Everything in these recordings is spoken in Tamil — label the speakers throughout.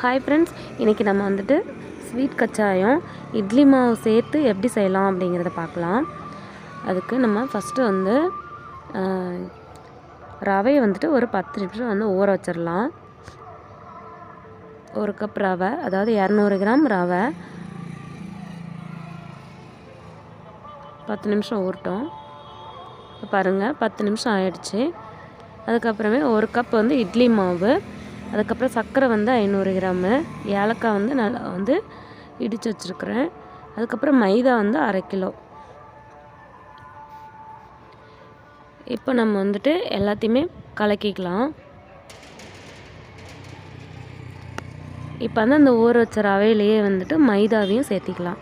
Speaker 1: ஹாய் ஃப்ரெண்ட்ஸ் இன்றைக்கி நம்ம வந்துட்டு ஸ்வீட் கச்சாயம் இட்லி மாவு சேர்த்து எப்படி செய்யலாம் அப்படிங்கிறத பார்க்கலாம். அதுக்கு நம்ம ஃபஸ்ட்டு வந்து ரவையை வந்துட்டு ஒரு பத்து நிமிஷம் வந்து ஊற வச்சிடலாம். ஒரு கப் ரவை அதாவது இரநூறு கிராம் ரவை. பத்து நிமிஷம் ஊறட்டும். இப்போ பாருங்கள் பத்து நிமிஷம் ஆயிடுச்சு. அதுக்கப்புறமே ஒரு கப் வந்து இட்லி மாவு. அதுக்கப்புறம் சர்க்கரை வந்து ஐநூறு கிராமு ஏலக்காய் வந்து நல்லா வந்து இடித்து வச்சுருக்குறேன். அதுக்கப்புறம் மைதா வந்து அரை கிலோ. இப்போ நம்ம வந்துட்டு எல்லாத்தையுமே கலக்கிக்கலாம். இப்போ வந்து அந்த ஊற வச்ச ரவையிலேயே வந்துட்டு மைதாவையும் சேர்த்திக்கலாம்.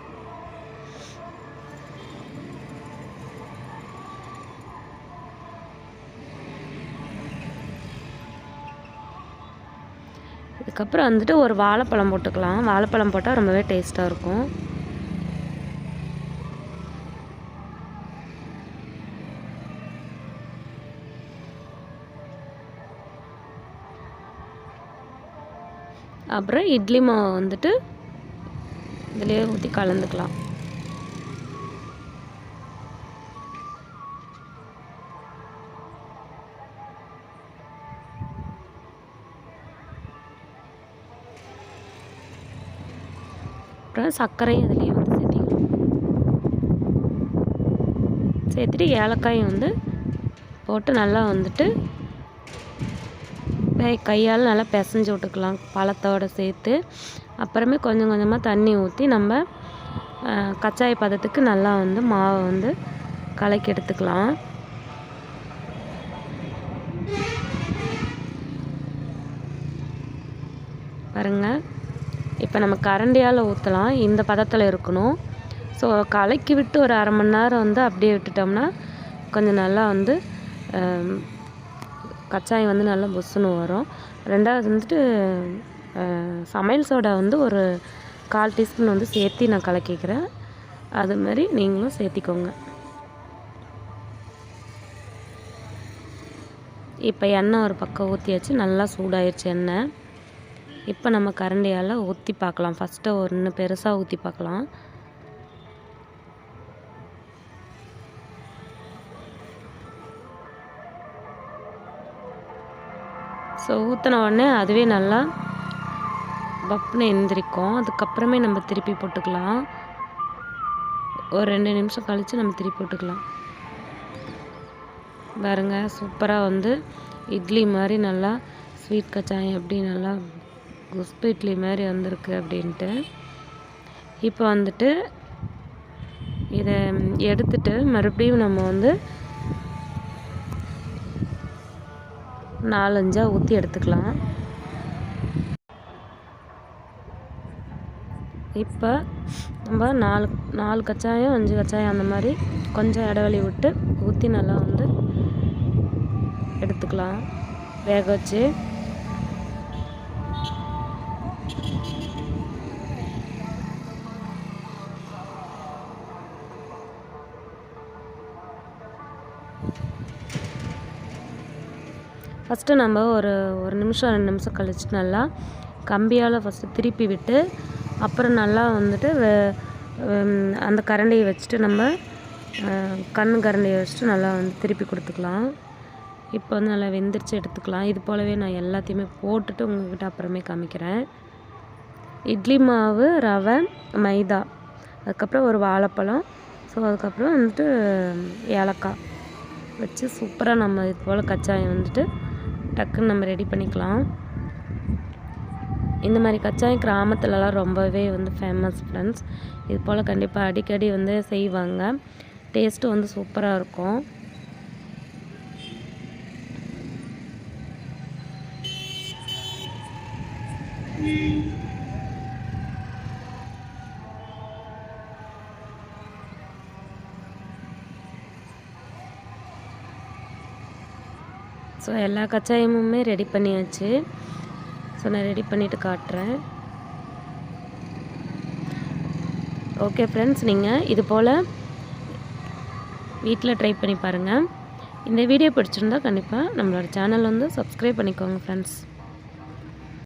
Speaker 1: இதுக்கப்புறம் வந்துட்டு ஒரு வாழைப்பழம் போட்டுக்கலாம். வாழைப்பழம் போட்டால் ரொம்பவே டேஸ்ட்டாக இருக்கும். அப்புறம் இட்லி மாவு வந்துட்டு இதிலே ஊற்றி கலந்துக்கலாம். அப்புறம் சர்க்கரையும் அதுலேயே வந்து சேர்த்திக்கணும் சேர்த்துட்டு ஏலக்காயும் வந்து போட்டு நல்லா வந்துட்டு கையால் நல்லா பிசைஞ்சு விட்டுக்கலாம். பழத்தோடு சேர்த்து. அப்புறமே கொஞ்சம் கொஞ்சமாக தண்ணி ஊற்றி நம்ம கச்சாய பதத்துக்கு நல்லா வந்து மாவை வந்து கலக்கி எடுத்துக்கலாம். பாருங்கள் இப்போ நம்ம கரண்டியால் ஊற்றலாம் இந்த பதத்தில் இருக்கணும். ஸோ கலக்கி விட்டு ஒரு அரை மணி நேரம் வந்து அப்படியே விட்டுட்டோம்னா கொஞ்சம் நல்லா வந்து கச்சாயம் வந்து நல்லா புஸ்ஸுன்னு வரும். ரெண்டாவது வந்துட்டு சமையல் சோடா வந்து ஒரு கால் டீஸ்பூன் வந்து சேர்த்து நான் கலக்கிக்கிறேன். அது மாதிரி நீங்களும் சேர்த்திக்கோங்க. இப்போ எண்ணெய் ஒரு பக்கம் ஊற்றியாச்சு நல்லா சூடாயிருச்சு எண்ணெய். இப்போ நம்ம கரண்டியால் ஊற்றி பார்க்கலாம் ஃபஸ்ட்டு ஒன்று பெருசாக ஊற்றி பார்க்கலாம் ஸோ ஊற்றின உடனே அதுவே நல்லா பப்புன்னு எந்திரிக்கும். அதுக்கப்புறமே நம்ம திருப்பி போட்டுக்கலாம். ஒரு ரெண்டு நிமிஷம் கழித்து நம்ம திருப்பி போட்டுக்கலாம். பாருங்கள் சூப்பராக வந்து இட்லி மாதிரி நல்லா ஸ்வீட் கச்சாயம் எப்படி நல்லா குஸ்பு இட்லி மாதிரி வந்திருக்கு அப்படின்ட்டு. இப்போ வந்துட்டு இதை எடுத்துட்டு மறுபடியும் நம்ம வந்து நாலஞ்சாக ஊற்றி எடுத்துக்கலாம். இப்போ நம்ம நாலு நாலு கச்சாயம் அஞ்சு கச்சாயம் அந்த மாதிரி கொஞ்சம் இடைவெளி விட்டு ஊற்றி நல்லா வந்து எடுத்துக்கலாம். வேக வச்சு ஃபஸ்ட்டு நம்ம ஒரு ஒரு நிமிஷம் ரெண்டு நிமிஷம் கழிச்சு நல்லா கம்பியால் ஃபஸ்ட்டு திருப்பி விட்டு அப்புறம் நல்லா வந்துட்டு அந்த கரண்டியை வச்சுட்டு நம்ம கண் கரண்டியை வச்சுட்டு நல்லா வந்து திருப்பி கொடுத்துக்கலாம். இப்போ வந்து நல்லா வெந்திரிச்சு எடுத்துக்கலாம். இது போலவே நான் எல்லாத்தையுமே போட்டுட்டு உங்கள்கிட்ட அப்புறமே காமிக்கிறேன். இட்லி மாவு ரவை மைதா. அதுக்கப்புறம் ஒரு வாழைப்பழம். ஸோ அதுக்கப்புறம் வந்துட்டு ஏலக்காய். வச்சு சூப்பராக நம்ம இது போல் கச்சாயம் வந்துட்டு டக்குன்னு நம்ம ரெடி பண்ணிக்கலாம். இந்த மாதிரி கச்சாயம் கிராமத்துலலாம் ரொம்பவே வந்து ஃபேமஸ் ஃப்ரெண்ட்ஸ் இது போல் கண்டிப்பாக அடிக்கடி வந்து செய்வாங்க. டேஸ்ட்டு வந்து சூப்பராக இருக்கும். ஸோ எல்லா கச்சாயமுமே ரெடி பண்ணியாச்சு. ஸோ நான் ரெடி பண்ணிவிட்டு காட்டுறேன். ஓகே ஃப்ரெண்ட்ஸ் நீங்கள் இது போல் வீட்டில் ட்ரை பண்ணி பாருங்கள் இந்த வீடியோ பிடிச்சிருந்தா கண்டிப்பாக நம்மளோட சேனல் வந்து சப்ஸ்கிரைப் பண்ணிக்கோங்க ஃப்ரெண்ட்ஸ்.